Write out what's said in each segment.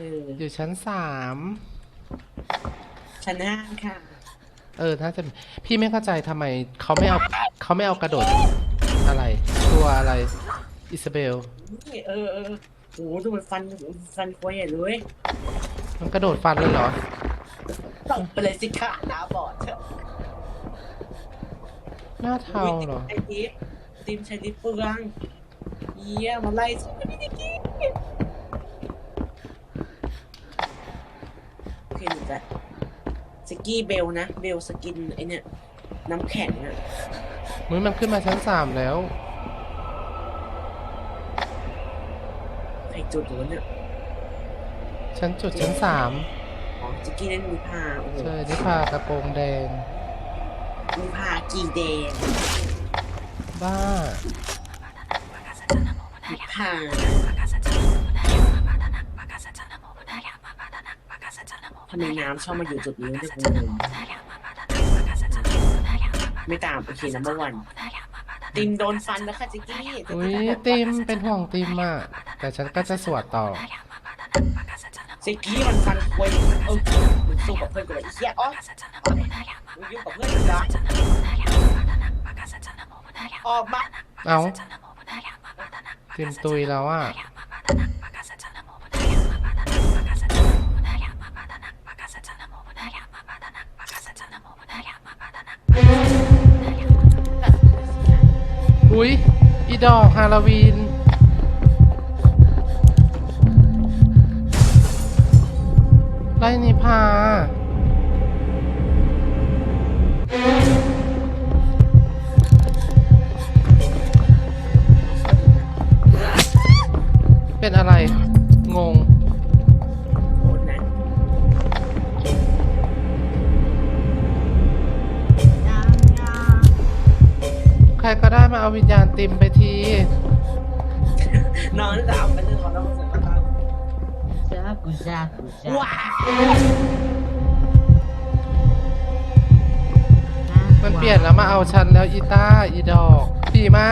เอออยู่ชั้นสามชั้นห้าค่ะ เออถ้าจะพี่ไม่เข้าใจทำไมเขาไม่เอาเขาไม่เอากระโดดอะไร ตัวอะไร อิซาเบลนี่เออเออโอ้โหดูมันฟันฟันควยใหญ่เลยมันกระโดดฟันเลยเหรอตบไปเลยสิค่ะน้าบอดเถอะหน้าเทาเหรอ ไอ้ทิปทีมใช้ดิปเปลืองเยี่ยมาไล่สุดไม่ได้กิน โอเคหนูจะสกี้เบลนะ เบลสกินไอเนี่ยน้ำแข็งอะมึงมันขึ้นมาชั้นสามแล้ว ใครจุดหรือวะเนี่ยชั้นจุดชั้นสามอ๋อสกี้เล่นมีพาโอ้โหเจอนิพากระโปรงแดง มีพากีแดงบ้า มีพา ทำไมน้ำชอบมาอยู่จุดนี้เนี่ยกูงงไม่ตามโอเคนัมเบอร์วันติมโดนฟันแล้วค่ะจิกกี้อุ้ยติมเป็นห่วงติมอะ แต่ฉันก็จะสวดต่อจิกกี้มันฟันควยเออมึงสู้กับเพื่อนกูเลยไอ้เหี้ยอ๋อมึงยุ่งกับเพื่อนกูละออกมาเอาติมตุยแล้วอะ อุ้ยอีดอกฮาโลวีน ไล่นิพาเป็นอะไร รก็ได้มาเอาวิญญาณติมไปทีนอนจะเอาไปเรื่องของเราเสร็จแล้วครับ Jago, jago, jago. ว้าวมันเปลี่ยนแล้วมาเอาฉันแล้วอีต้าอีดอกปีมา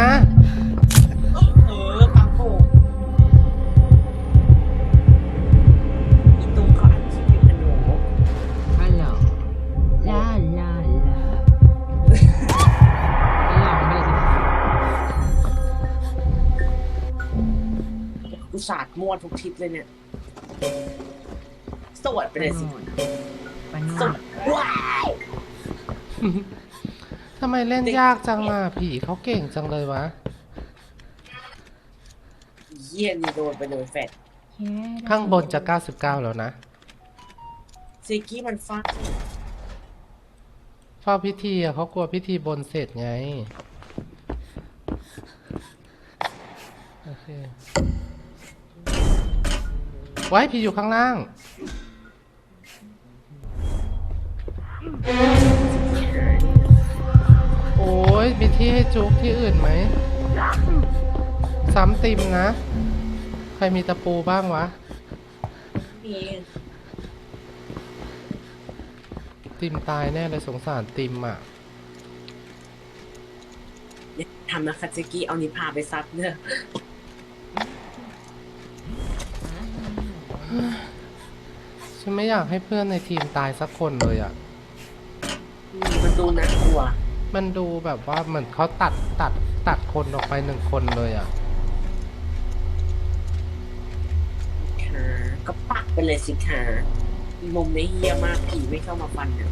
วทุกทิศเลยเนี่ย สวดไปเลยสิปนสววดดว้ายทำไมเล่นยากจังอะผีเขาเก่งจังเลยวะ เยี่ยนี่โดนไปเลยแฟดข้างบนจะ 99 แล้วนะซิกกี้มันฟาดเฝ้าพิธีอะเขากลัวพิธีบนเสร็จไง โอเค ไว้ผีอยู่ข้างล่าง โอ้ยมีที่ให้จุกที่อื่นไหม ซ้ำติมนะ ใครมีตะปูบ้างวะ มีติมตายแน่เลยสงสารติมอะทำนะคะซิกกี้เอานิพาไปซับเนอะ ฉันไม่อยากให้เพื่อนในทีมตายสักคนเลยอะ มันดูน่ากลัว มันดูแบบว่าเหมือนเขาตัดตัดตัดคนออกไปหนึ่งคนเลยอะค่ะก็ปักไปเลยสิค่ะมุมนี้เฮี้ยมากผีไม่เข้ามาฟันเนี่ย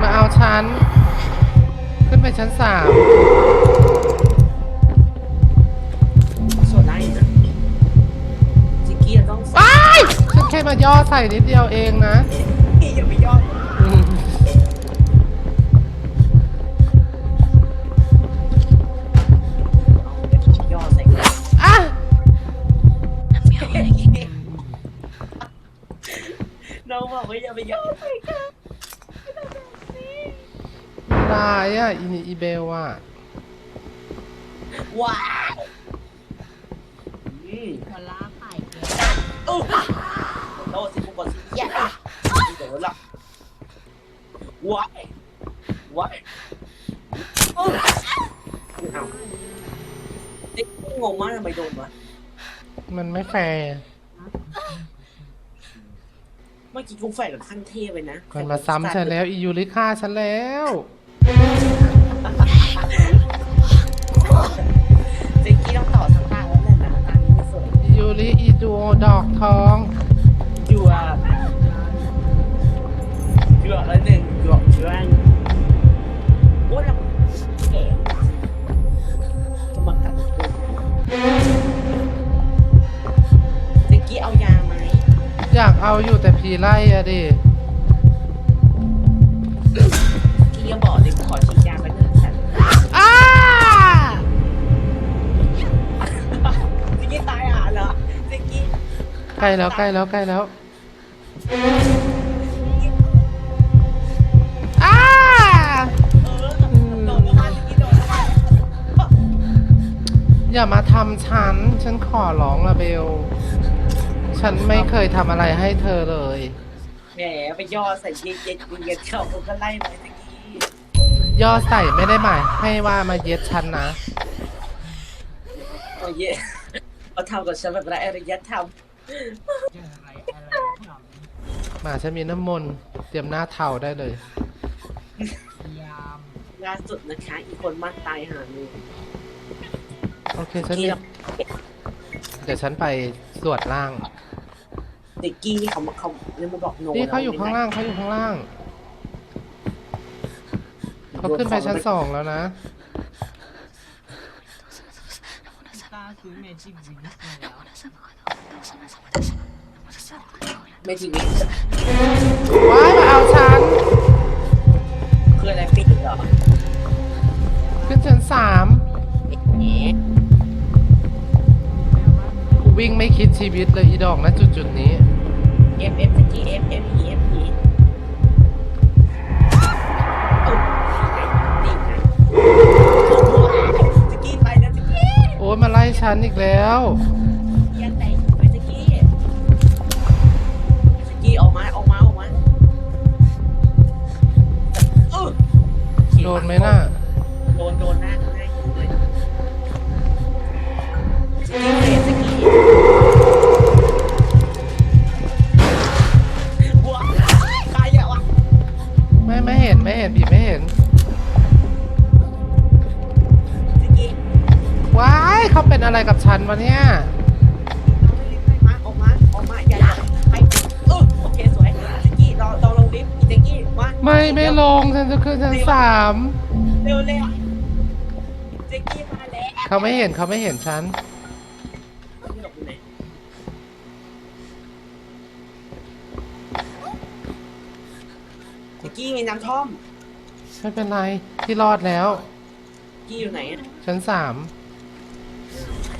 มาเอาฉัน ขึ้นไปชั้นสาม มาย่อใส่นิดเดียวเองนะ พี่อย่าไปยอมอืมเอาเดี๋ยวผมย่อใส่กันอะน้องบอกว่าอย่าไปย่อใส่กันตายอะอีนี่อีเบลอะว้าวอืมคนละไข่เกโอ้ โตสิบุกสิแย่เดี๋ยวละว้ายว้ายโอ้เอาเด็กงงมากทำไมโดนวะมันไม่แฟร์ เมื่อกี้กูแฝดกับขั้นเทพเลยนะมันมาซ้ำฉันแล้วอียูริฆ่าฉันแล้ว เจ๊กี้ต้องต่อสักตาแล้วแหละนะตานี้สวย อียูริอีดูโอดอกทอ เอาอยู่แต่ผีไล่อะดิกี้ยังบอกเลยขอฉีดยาไปหนึ่งฉันอ้าเจ๊กี้ตายอะเหรอเจ๊กี้ใกล้แล้วใกล้แล้วใกล้แล้วอ้าเออโดนลงมาจ๊กี้โดนลงมาอย่ามาทำฉัน ฉันขอร้องละเบล ฉันไม่เคยทำอะไรให้เธอเลย แหมไปย่อใส่เย็นเย็นเย็นเข้าผมก็ไล่ไปเจ๊กี้ย่อใส่ไม่ได้หมายให้ว่ามาเย็ดฉันนะ โอ้ยเอาทำกับฉันแบบไรอารยธรรมเจออะไรอะไรทหมาฉันมีน้ำมนต์เตรียมหน้าเทาได้เลยำยามล่าสุดนะคะ อีกคนมันตายหาหนูโอเคฉันมีเดี๋ยวฉันไปสวดล่าง เด็กกี้นี่เขามาเขาเนี่ยมาบอกโนนี่เขาอยู่ข้างล่างเขาอยู่ข้างล่างเขาขึ้นไปชั้นสองแล้วนะตาซื้อเมจิกวินส์มาแล้วไม่ทีวีว้ายมาเอาฉันคืออะไรปิดเหรอขึ้นชั้นสามเอ๊ะกู วิ่งไม่คิดชีวิตเลยอีดอกนะจุดจุดๆนี้เอฟเอฟเด็กกี้เอฟเอฟเอฟพีดีนะเด็กกี้ไปแล้วเด็กกี้โอ้ยมาไล่ฉันอีกแล้ว เร็วเร็วสกี้มาแล้วเขาไม่เห็นเขาไม่เห็นฉันนี่หลบอยู่ไหนสกี้มีน้ำท่อมไม่เป็นไรที่รอดแล้วสกี้อยู่ไหนอะชั้นสาม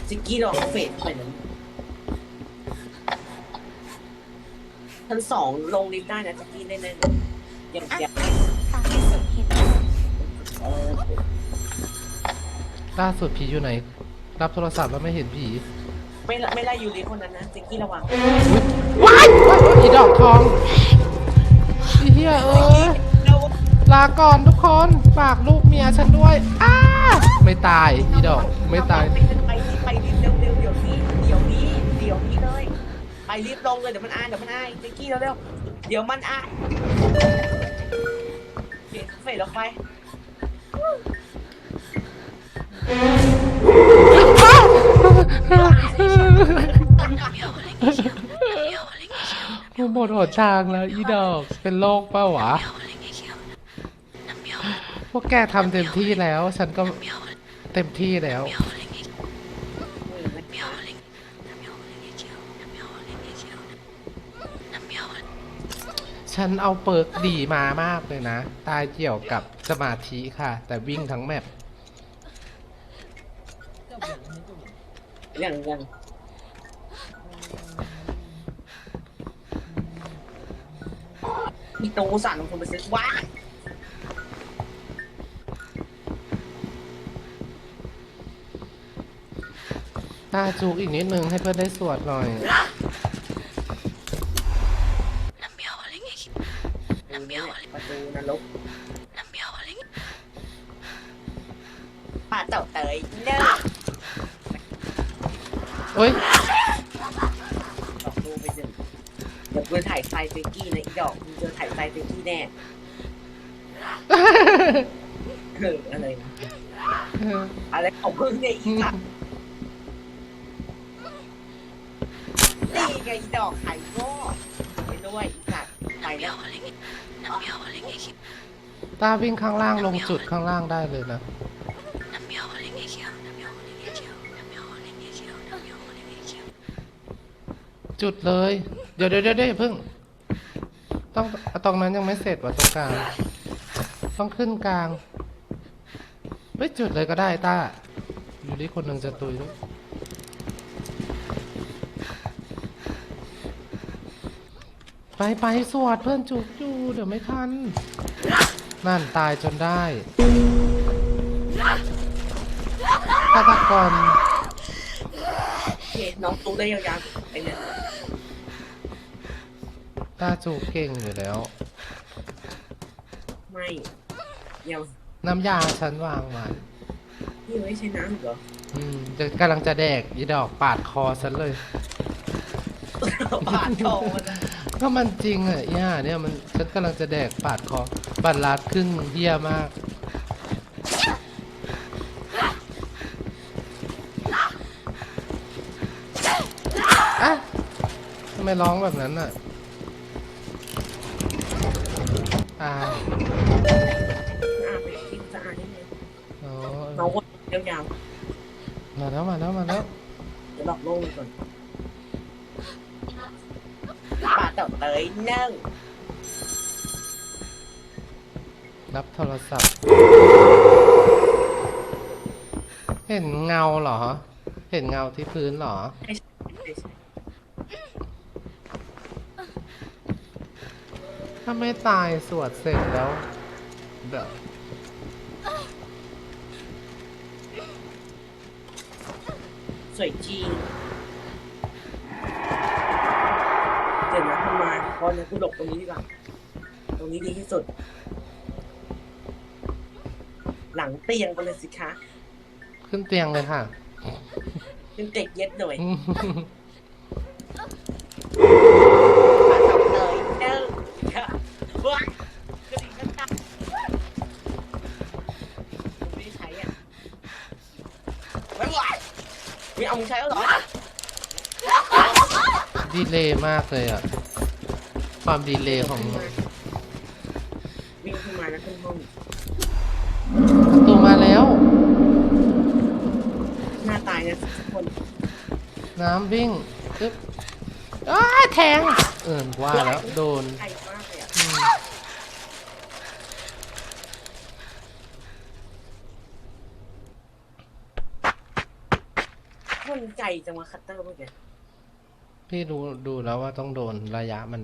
จิกกี้ลองเฟดไปเลยชั้นสองลงลิฟต์ได้นะจิกกี้แน่ๆยังยังเออล่าสุดผีอยู่ไหน รับโทรศัพท์แล้วไม่เห็นผีไม่ละไม่ไล่ยูริคนนั้นนะจิกกี้ระวังว้ายว้ายอีดอกทองอีเหี้ยเอ้ยเราลาก่อนทุกคนฝากลูกเมียฉันด้วยอ้าไม่ตายอีดอก ไม่ตาย ไปไปรีบไปรีบเร็วเร็วเดี๋ยวนี้เดี๋ยวนี้เดี๋ยวนี้เลยไปรีบลงเลยเดี๋ยวมันอายเดี๋ยวมันอายจิกกี้เร็วเร็วเดี๋ยวมันอายเฟดเฟดออกไป กูหมดหนทางแล้วอีดอกเป็นโรคเป้าวะ พวกแกทำเต็มที่แล้ว ฉันก็เต็มที่แล้ว ฉันเอาเปิร์กดีมามากเลยนะ ตายเกี่ยวกับสมาธิค่ะ แต่วิ่งทั้งแมปอย่างอย่างมีตู้สั่นลงทุนไปซื้อว้าตาจุกอีกนิดนึงให้เพื่อนได้สวดหน่อย เฮ้ยตอบรูปไปเจอเดี๋ยวเพื่อนถ่ายไฟเฟกี้นะอีดอกมึงเจอถ่ายไฟเฟกี้แน่คืออะไรนะอะไรของเพื่นเนี่ยอีสัตว์นี่ไงอีดอกไข่ก็ไปด้วยอีสัตว์ไปแล้วอะไรเงี้ยน้ำเงี้ยวอะไรเงี้ยตาวิ่งข้างล่างลงจุดข้างล่างได้เลยนะ จุดเลย เดี๋ยวเดี๋ยวเดี๋ยวเพิ่ง ต้องตรงนั้นยังไม่เสร็จว่ะตรงกลาง ต้องขึ้นกลาง ไม่จุดเลยก็ได้ต้า อยู่ที่คนหนึ่งจะตุยด้วยไปไปสวดเพื่อนจุกอยู่เดี๋ยวไม่ทัน นั่นตายจนได้ฆาตกร นน้องตุ้ได้ยาวๆไอ้เนี่ยตาจูเก่งอยู่แล้ว ไม่เดี๋ยวน้ำยาฉันวางไว้พี่ไม่ใช่น้ำอีกเหรออืมจะกำลังจะแดกอีดอกปาดคอฉันเลยบาดทองมันนะก็มันจริงอะย่าเนี่ยมันฉันกำลังจะแดกปาดคอบัตรลัดครึ่งเฮี้ยมาก อะทำ ไมร้องแบบนั้นอะอ่าอ่าไปกินสะอาดนิดนึงอ๋อน้องวนยาวมาแล้วมาแล้วมาแล้วๆเดี๋ยวหลอกโลกก่อนปาดต่อเตยนึ่งรับโทรศัพท์ เห็นเงาเหรอ เห็นเงาที่พื้นเหรอ ไม่ใช่ไม่ใช่ ถ้าไม่ตายสวดเสร็จแล้วเดี๋ยวสวยจริงเดี๋ยวนะทำไมพอเนี่ยกูหลบตรงนี้ดีกว่า ตรงนี้ดีที่สุด หลังเตียงไปเลยสิคะ ขึ้นเตียงเลยค่ะ เป็นเด็กเย็ดหน่อย อืม ปาดต่อเตยนึ่งค่ะว้ายกระดิ่งกระตักไม่ได้ใช้อะไม่ไหวไม่เอามึงใช้แล้วเหรอ ดี เลย์มากเลยอะความดีเลย์ของวิ่งขึ้นมาแล้วขึ้นห้องประตูมาแล้ว หน้าตายนะทุกคนน้ำวิ่งตึ๊บอ้าแทง เอินว่าแล้วโดนไกลมากเลยอะอืมมันไกลจังวะคัตเตอร์เมื่อกี้ พี่ดูดูแล้วว่าต้องโดนระยะมัน